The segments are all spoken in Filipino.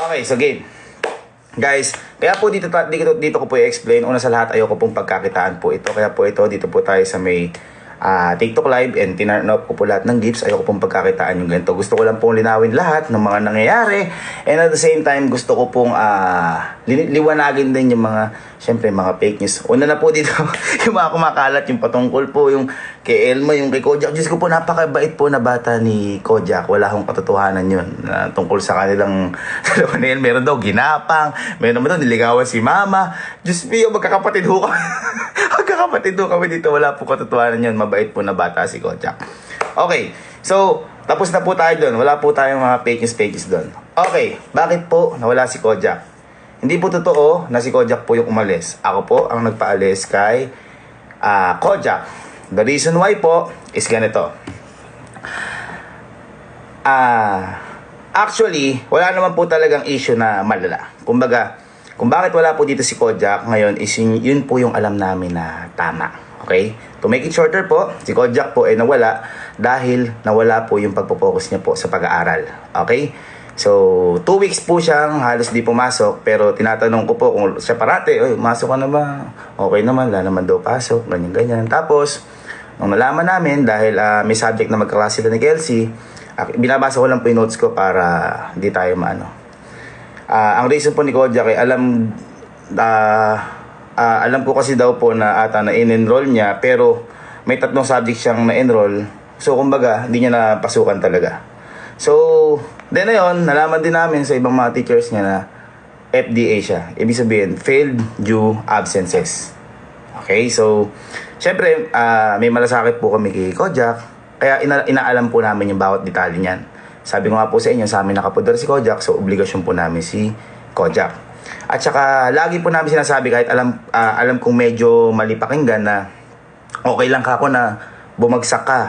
Okay, so game. Guys, kaya po dito, dito, dito ko po i-explain. Una sa lahat, ayoko pong pagkakitaan po ito. Kaya po ito, dito po tayo sa may ah, TikTok live and tinarn ko po lahat ng gifts. Ayoko pong pagkakitaan yung ganito. Gusto ko lang pong linawin lahat ng mga nangyayari. And at the same time, gusto ko pong li- liwanagin din yung mga, syempre, mga fake news. Una na po dito, yung mga kumakalat, yung patungkol po, yung kay Elmo, yung kay Kojak. Diyos ko po, napakabait po na bata ni Kojak. Wala akong katotohanan yun na tungkol sa kanilang dalawa na yun. Meron daw ginapang, meron naman daw niligawan si mama. Diyos mio, magkakapatid ho kami. magkakapatid ho kami dito. Wala po katotohanan yun. Mabait po na bata si Kojak. Okay, so, tapos na po tayo doon. Wala po tayong mga fake news, news doon. Okay, bakit po nawala si Kojak? Hindi po totoo na si Kojak po yung umalis. Ako po ang nagpaalis kay ah Kojak. The reason why po is ganito. Ah, actually, wala naman po talagang issue na malala. Kumbaga, kung bakit wala po dito si Kojak ngayon is yun, yun po yung alam namin na tama. Okay? To make it shorter po, si Kojak po ay nawala dahil nawala po yung pagpo-focus niya po sa pag-aaral. Okay? So, two weeks po siyang halos di pumasok pero tinatanong ko po kung siya parate, Oy, masok ka na ba? Okay naman, wala naman daw pasok, ganyan-ganyan. Tapos, nung nalaman namin dahil ah, may subject na magkaklase sila ni Kelsey, binabasa ko lang po yung notes ko para hindi tayo maano. Ah, ang reason po ni Kojak ay alam ah, ah, alam ko kasi daw po na ata na in-enroll niya pero may tatlong subject siyang na-enroll. So kumbaga, hindi niya napasukan talaga. So, then na yun, nalaman din namin sa ibang mga teachers niya na FDA siya. Ibig sabihin, failed due absences. Okay, so, syempre, ah, may malasakit po kami kay Kojak. Kaya ina- inaalam po namin yung bawat detalye niyan. Sabi ko nga po sa inyo, sa amin nakapudar si Kojak, so obligasyon po namin si Kojak. At saka, lagi po namin sinasabi, kahit alam, ah, alam kong medyo mali pakinggan na okay lang ka ako na bumagsak ka.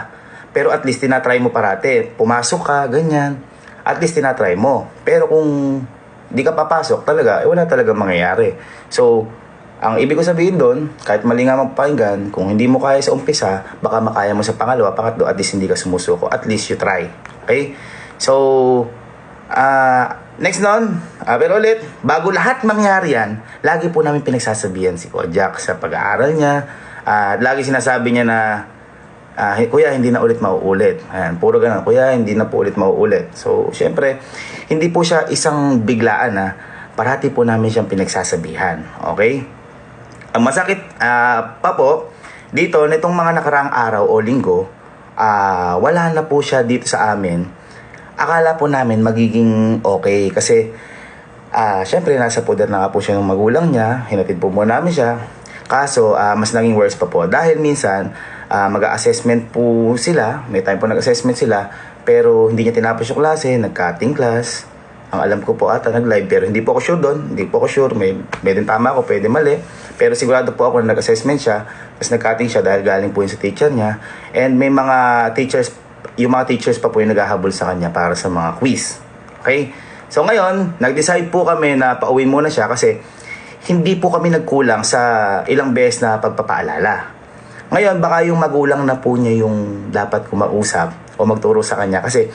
Pero at least tinatry mo parate. Pumasok ka, ganyan. At least tinatry mo. Pero kung di ka papasok talaga, eh wala talaga mangyayari. So, ang ibig ko sabihin doon, kahit mali nga magpakinggan, kung hindi mo kaya sa umpisa, baka makaya mo sa pangalawa, pangatlo, at least hindi ka sumusuko. At least you try. Okay? So, ah next nun, ah, pero ulit, bago lahat mangyari yan, lagi po namin pinagsasabihan si Kojak sa pag-aaral niya. Ah, lagi sinasabi niya na, ah, kuya, hindi na ulit mauulit. Ayan, puro ganun, kuya, hindi na po ulit mauulit. So, syempre, hindi po siya isang biglaan na parati po namin siyang pinagsasabihan. Okay? Ang masakit ah, pa po, dito, nitong mga nakaraang araw o linggo, ah, wala na po siya dito sa amin. Akala po namin magiging okay kasi ah, syempre nasa pudar na nga po siya ng magulang niya, hinatid po muna namin siya. Kaso, ah, mas naging worse pa po dahil minsan ah, mag-assessment po sila, may time po nag-assessment sila, pero hindi niya tinapos yung klase, nag-cutting class. Ang alam ko po ata nag-live pero hindi po ako sure doon. Hindi po ako sure. May, pwedeng tama ako, pwede mali. Pero sigurado po ako na nag-assessment siya. Tapos nag-cutting siya dahil galing po yun sa teacher niya. And may mga teachers, yung mga teachers pa po yung naghahabol sa kanya para sa mga quiz. Okay? So ngayon, nag-decide po kami na pauwi muna siya kasi hindi po kami nagkulang sa ilang beses na pagpapaalala. Ngayon, baka yung magulang na po niya yung dapat kumausap o magturo sa kanya. Kasi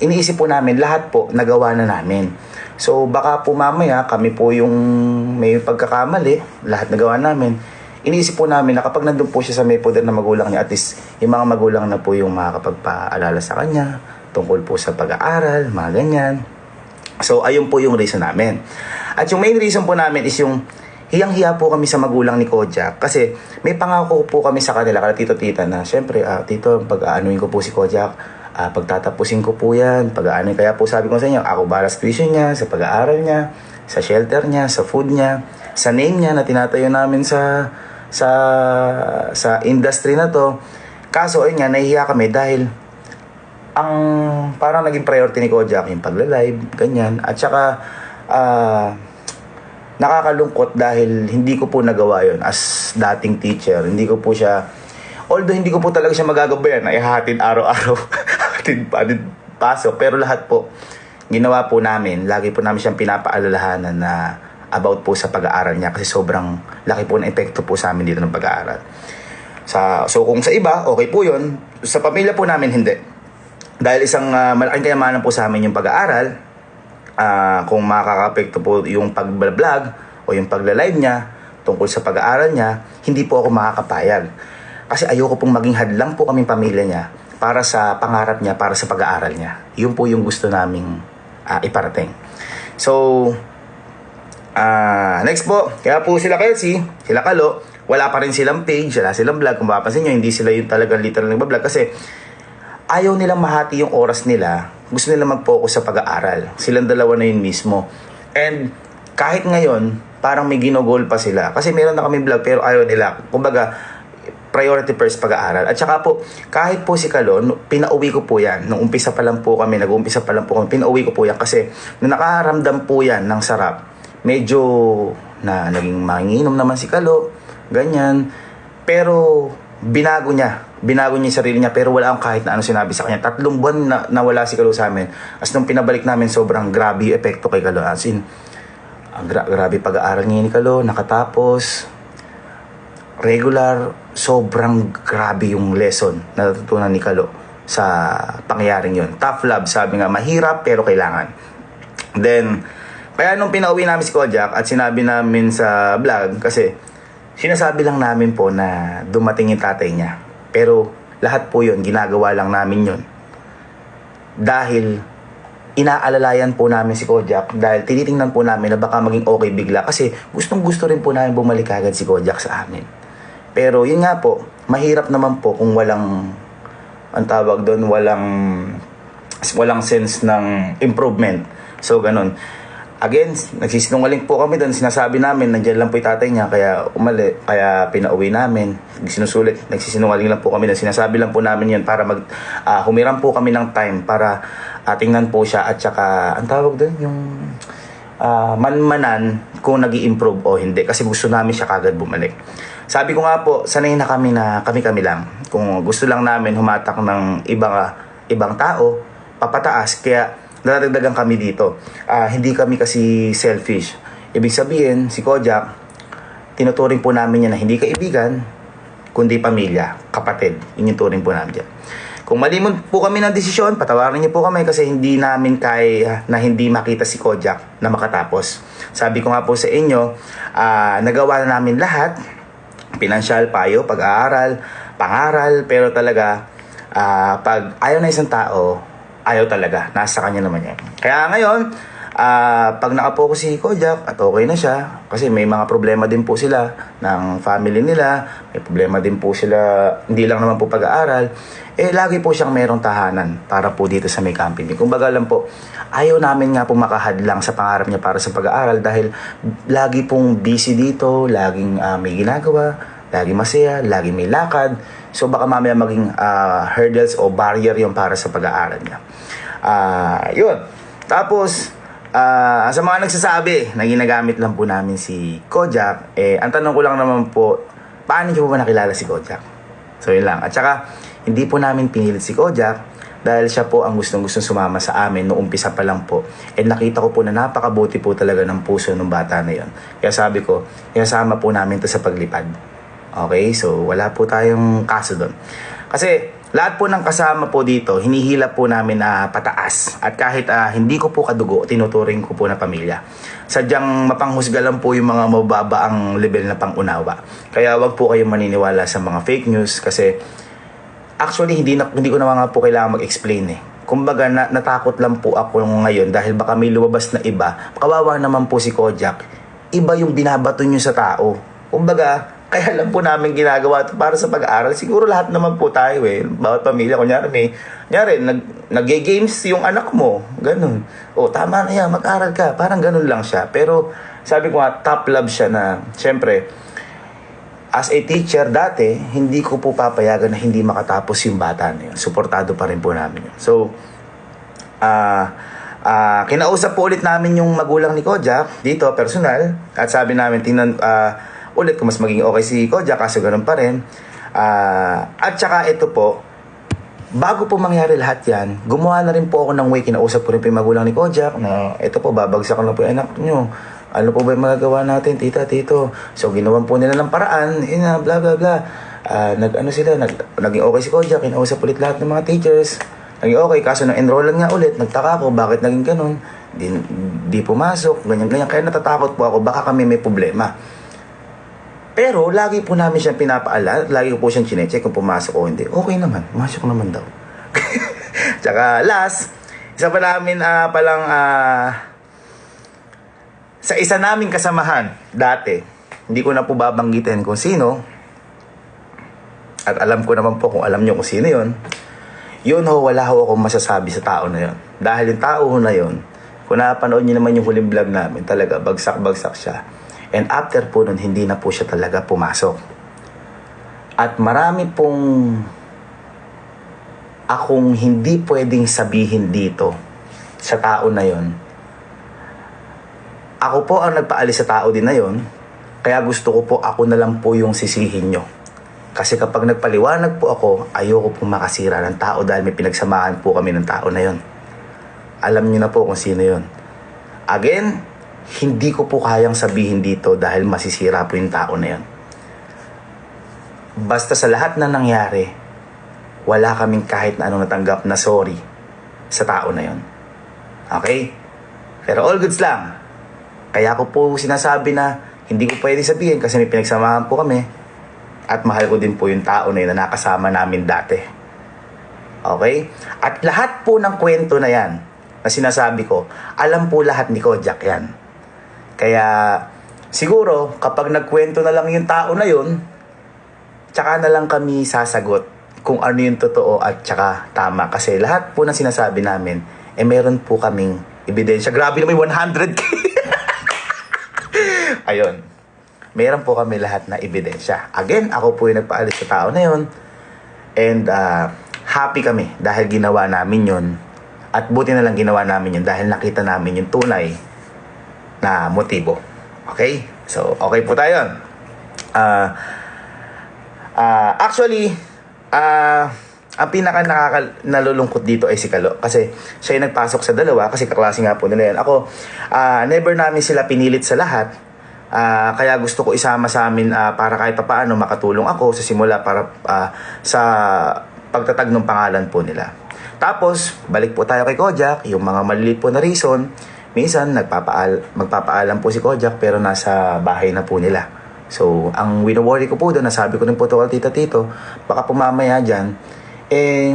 iniisip po namin, lahat po nagawa na namin. So baka po mamaya kami po yung may pagkakamali, lahat nagawa namin. Iniisip po namin na kapag nandun po siya sa may poder na magulang niya, at least yung mga magulang na po yung makakapagpaalala sa kanya tungkol po sa pag-aaral, mga ganyan. So, ayun po yung reason namin. At yung main reason po namin is yung hiyang-hiya po kami sa magulang ni Kojak kasi may pangako po kami sa kanila, kala tito-tita na, syempre, ah, tito, pag-aanuin ko po si Kojak, ah, pagtatapusin ko po yan, pag-aanuin, kaya po sabi ko sa inyo, ako balas tuition niya, sa pag-aaral niya, sa shelter niya, sa food niya, sa name niya na tinatayo namin sa sa sa industry na to. Kaso, ayun nga, nahihiya kami dahil ang parang naging priority ni Kojak yung pagla-live, ganyan. At saka, ah, nakakalungkot dahil hindi ko po nagawa yon as dating teacher. Hindi ko po siya, although hindi ko po talaga siya magagabayan na ihatid araw-araw, hatid, hatid pasok. Pero lahat po, ginawa po namin, lagi po namin siyang pinapaalalahanan na about po sa pag-aaral niya kasi sobrang laki po ng epekto po sa amin dito ng pag-aaral. Sa, so kung sa iba, okay po yun. Sa pamilya po namin, hindi. Dahil isang uh, malaking kayamanan po sa amin yung pag-aaral, ah, kung makaka-apekto po yung pag-vlog o yung pagla-live niya tungkol sa pag-aaral niya, hindi po ako makakapayag. Kasi ayoko pong maging hadlang po kaming pamilya niya para sa pangarap niya, para sa pag-aaral niya. Yun po yung gusto naming ah, iparating. So, Ah, next po, kaya po sila Kelsey, sila Kalo, wala pa rin silang page, wala silang vlog. Kung mapapansin nyo, hindi sila yung talagang literal nagbablog kasi ayaw nilang mahati yung oras nila. Gusto nila mag-focus sa pag-aaral. Silang dalawa na yun mismo. And kahit ngayon, parang may ginogol pa sila. Kasi meron na kami vlog pero ayaw nila. Kumbaga, priority first pag-aaral. At saka po, kahit po si Kalon, pinauwi ko po yan. Nung umpisa pa lang po kami, nag-umpisa pa lang po kami, pinauwi ko po yan kasi nung nakaramdam po yan ng sarap, medyo na naging manginginom naman si Kalo, ganyan. Pero binago niya. Binago niya yung sarili niya pero wala akong kahit na ano sinabi sa kanya. Tatlong buwan na nawala si Kalo sa amin. As nung pinabalik namin, sobrang grabe yung epekto kay Kalo. As in, ang gra- grabe pag-aaral niya ni Kalo, nakatapos, regular, sobrang grabe yung lesson na natutunan ni Kalo sa pangyayaring yun. Tough love, sabi nga, mahirap pero kailangan. Then, kaya nung pinauwi namin si Kojak at sinabi namin sa vlog, kasi sinasabi lang namin po na dumating yung tatay niya. Pero lahat po yun, ginagawa lang namin yun. Dahil inaalalayan po namin si Kojak dahil tinitingnan po namin na baka maging okay bigla kasi gustong gusto rin po namin bumalik agad si Kojak sa amin. Pero yun nga po, mahirap naman po kung walang ang tawag doon, walang walang sense ng improvement. So ganun. Again, nagsisinungaling po kami doon. Sinasabi namin, nandiyan lang po yung tatay niya, kaya umali, kaya pinauwi namin. Sinusulit, nagsisinungaling lang po kami doon. Sinasabi lang po namin yun para mag, ah, humiram po kami ng time para tingnan po siya at saka, ang tawag doon, yung ah, manmanan kung nag improve o hindi. Kasi gusto namin siya kagad bumalik. Sabi ko nga po, sanay na kami na kami-kami lang. Kung gusto lang namin humatak ng ibang, ibang tao, papataas. Kaya nadadagdagan kami dito. Ah, hindi kami kasi selfish. Ibig sabihin, si Kojak, tinuturing po namin niya na hindi kaibigan, kundi pamilya, kapatid. Yun yung turing po namin dyan. Kung mali mo po kami ng desisyon, patawarin niyo po kami kasi hindi namin kaya na hindi makita si Kojak na makatapos. Sabi ko nga po sa inyo, ah, nagawa na namin lahat, pinansyal, payo, pag-aaral, pangaral, pero talaga, ah, pag ayaw na isang tao, ayaw talaga. Nasa kanya naman yan. Kaya ngayon, ah, pag nakapokus si Kojak at okay na siya, kasi may mga problema din po sila ng family nila, may problema din po sila, hindi lang naman po pag-aaral, eh lagi po siyang merong tahanan para po dito sa may company. Kung baga lang po, ayaw namin nga po makahadlang sa pangarap niya para sa pag-aaral dahil lagi pong busy dito, laging ah, may ginagawa, lagi masaya, lagi may lakad. So baka mamaya maging ah, hurdles o barrier yung para sa pag-aaral niya. Ah, yun. Tapos, ah, sa mga nagsasabi na ginagamit lang po namin si Kojak, eh, ang tanong ko lang naman po, paano niyo po ba nakilala si Kojak? So, yun lang. At saka, hindi po namin pinilit si Kojak dahil siya po ang gustong gustong sumama sa amin noong umpisa pa lang po. And nakita ko po na napakabuti po talaga ng puso ng bata na yon. Kaya sabi ko, kasama po namin to sa paglipad. Okay, so wala po tayong kaso doon. Kasi lahat po ng kasama po dito, hinihila po namin na pataas. At kahit ah, hindi ko po kadugo, tinuturing ko po na pamilya. Sadyang mapanghusga lang po yung mga mababa ang level na pangunawa. Kaya wag po kayong maniniwala sa mga fake news kasi actually hindi, na, hindi ko na nga po kailangan mag-explain eh. Kumbaga na, natakot lang po ako ngayon dahil baka may lumabas na iba. Kawawa naman po si Kojak. Iba yung binabato nyo sa tao. Kumbaga, kaya lang po namin ginagawa ito para sa pag-aaral. Siguro lahat naman po tayo eh. Bawat pamilya, kunyari may, kunyari, nag, nag-games yung anak mo. Ganun. O, tama na yan, mag-aral ka. Parang ganun lang siya. Pero, sabi ko nga, top love siya na, syempre, as a teacher dati, hindi ko po papayagan na hindi makatapos yung bata na yun. Suportado pa rin po namin yun. So, ah ah kinausap po ulit namin yung magulang ni Kojak dito, personal. At sabi namin, tingnan ah, ulit kung mas maging okay si Kojak kasi ganun pa rin. Ah, at saka ito po, bago po mangyari lahat yan, gumawa na rin po ako ng way, kinausap ko rin po yung magulang ni Kojak na ito po, babagsakan na po yung anak nyo. Ano po ba yung magagawa natin, tita, tito? So, ginawan po nila ng paraan, yun na, bla, bla, bla. Ah, nag, ano sila, nag, naging okay si Kojak, kinausap ulit lahat ng mga teachers. Naging okay, kaso nang enrollan nga ulit, nagtaka ako, bakit naging ganun? di, di pumasok, ganyan-ganyan. Kaya natatakot po ako, baka kami may problema. Pero lagi po namin siyang pinapaalala, lagi po siyang chinecheck kung pumasok o hindi. Okay naman, masok naman daw. Tsaka last, isa pa namin ah, palang ah, sa isa naming kasamahan dati, hindi ko na po babanggitin kung sino, at alam ko naman po kung alam nyo kung sino yon yun ho, wala ho akong masasabi sa tao na yon. Dahil yung tao ho na yon, kung napanood nyo naman yung huling vlog namin, talaga bagsak-bagsak siya. And after po nun, hindi na po siya talaga pumasok. At marami pong akong hindi pwedeng sabihin dito sa tao na yon. Ako po ang nagpaalis sa tao din na yon, kaya gusto ko po ako na lang po yung sisihin nyo. Kasi kapag nagpaliwanag po ako, ayoko pong makasira ng tao dahil may pinagsamahan po kami ng tao na yon. Alam niyo na po kung sino yon. Again, hindi ko po kayang sabihin dito dahil masisira po yung tao na yon. Basta sa lahat na nangyari, wala kaming kahit na anong natanggap na sorry sa tao na yon. Okay? Pero all goods lang. Kaya ko po sinasabi na hindi ko pwede sabihin kasi may pinagsamahan po kami at mahal ko din po yung tao na yun na nakasama namin dati. Okay? At lahat po ng kwento na yan na sinasabi ko, alam po lahat ni Kojak yan. Kaya siguro kapag nagkwento na lang yung tao na yun, tsaka na lang kami sasagot kung ano yung totoo at tsaka tama. Kasi lahat po ng sinasabi namin, eh meron po kaming ebidensya. Grabe na may 100k. Ayun meron po kami lahat na ebidensya. Again, ako po yung nagpaalis sa tao na yun. And uh, happy kami dahil ginawa namin yun. At buti na lang ginawa namin yun dahil nakita namin yung tunay na motibo. Okay? So, okay po tayo. Uh, uh, actually, uh, ang pinaka nakaka nalulungkot dito ay si Kalo kasi siya yung nagpasok sa dalawa kasi kaklase nga po nila yan. Ako, uh, never namin sila pinilit sa lahat Ah, kaya gusto ko isama sa amin ah, para kahit paano makatulong ako sa simula para ah, sa pagtatag ng pangalan po nila. Tapos, balik po tayo kay Kojak, yung mga maliliit po na reason, minsan nagpapaal magpapaalam po si Kojak pero nasa bahay na po nila. So, ang wino-worry ko po doon, nasabi ko rin po to kay tita tito, baka pumamaya dyan, eh,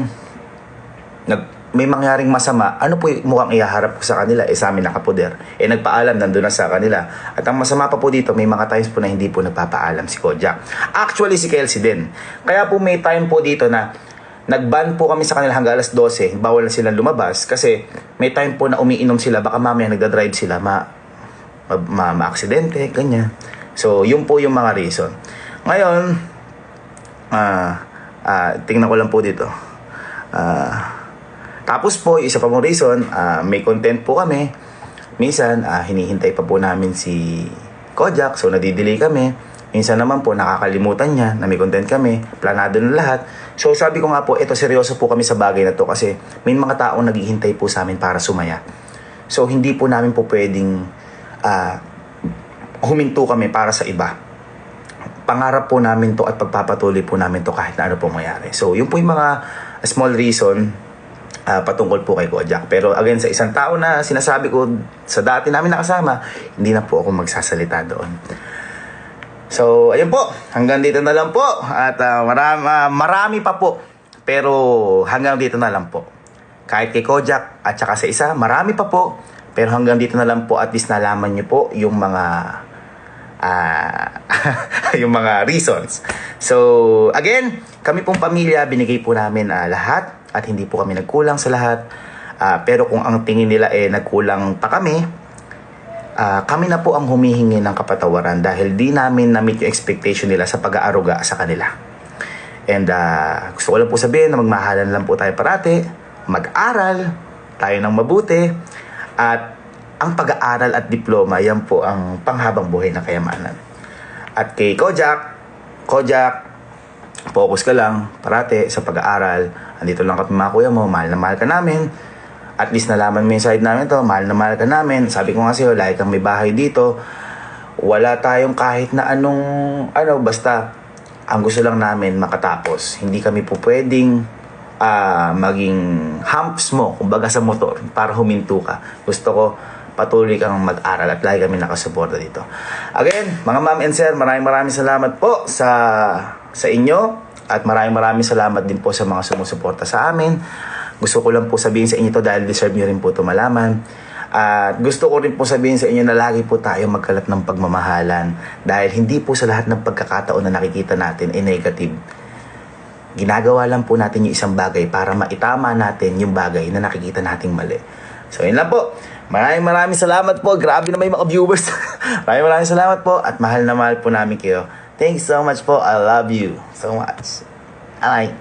nag, may mangyaring masama, ano po mukhang ihaharap ko sa kanila? Eh sa amin nakapoder. Eh nagpaalam, nandun na sa kanila. At ang masama pa po dito, may mga times po na hindi po nagpapaalam si Kojak. Actually, si Kelsey din. Kaya po may time po dito na nagban po kami sa kanila hanggang alas 12, bawal na silang lumabas kasi may time po na umiinom sila, baka mamaya nagda-drive sila, ma, ma, ma, ma-aksidente, ganyan. So, yun po yung mga reason. Ngayon, ah, ah, tingnan ko lang po dito. Ah, tapos po, isa pa mong reason, uh, may content po kami. Minsan, uh, hinihintay pa po namin si Kojak, so nadidelay kami. Minsan naman po, nakakalimutan niya na may content kami, planado na lahat. So sabi ko nga po, ito seryoso po kami sa bagay na to kasi may mga taong naghihintay po sa amin para sumaya. So hindi po namin po pwedeng uh, huminto kami para sa iba. Pangarap po namin to at pagpapatuloy po namin to kahit na ano po mangyari. So yun po yung mga small reason uh, patungkol po kay Kojak. Pero again, sa isang tao na sinasabi ko sa dati namin nakasama, hindi na po ako magsasalita doon. So, ayun po. Hanggang dito na lang po. At uh, marami, uh, marami pa po. Pero hanggang dito na lang po. Kahit kay Kojak at saka sa isa, marami pa po. Pero hanggang dito na lang po at least nalaman niyo po yung mga uh, yung mga reasons. So, again, kami pong pamilya, binigay po namin uh, lahat at hindi po kami nagkulang sa lahat. Uh, pero kung ang tingin nila eh nagkulang pa kami, uh, kami na po ang humihingi ng kapatawaran dahil di namin na-meet yung expectation nila sa pag-aaruga sa kanila. And uh, gusto ko lang po sabihin na magmahalan lang po tayo parati, mag-aral, tayo ng mabuti, at ang pag-aaral at diploma, yan po ang panghabang buhay na kayamanan. At kay Kojak, Kojak, focus ka lang parati sa pag-aaral. Andito lang kami mga kuya mo, mahal na mahal ka namin. At least nalaman mo yung side namin to, mahal na mahal ka namin. Sabi ko nga sa'yo, like kang may bahay dito. Wala tayong kahit na anong, ano, basta ang gusto lang namin makatapos. Hindi kami po pwedeng ah, maging humps mo, kumbaga sa motor, para huminto ka. Gusto ko patuloy kang mag-aral at lagi kami nakasuporta dito. Again, mga ma'am and sir, maraming maraming salamat po sa sa inyo at maraming maraming salamat din po sa mga sumusuporta sa amin. Gusto ko lang po sabihin sa inyo to dahil deserve nyo rin po ito malaman. At gusto ko rin po sabihin sa inyo na lagi po tayo magkalat ng pagmamahalan dahil hindi po sa lahat ng pagkakataon na nakikita natin ay negative. Ginagawa lang po natin yung isang bagay para maitama natin yung bagay na nakikita nating mali. So yun lang po. Maraming maraming salamat po. Grabe na may mga viewers. maraming maraming salamat po at mahal na mahal po namin kayo. Thanks so much po. I love you so much. Bye.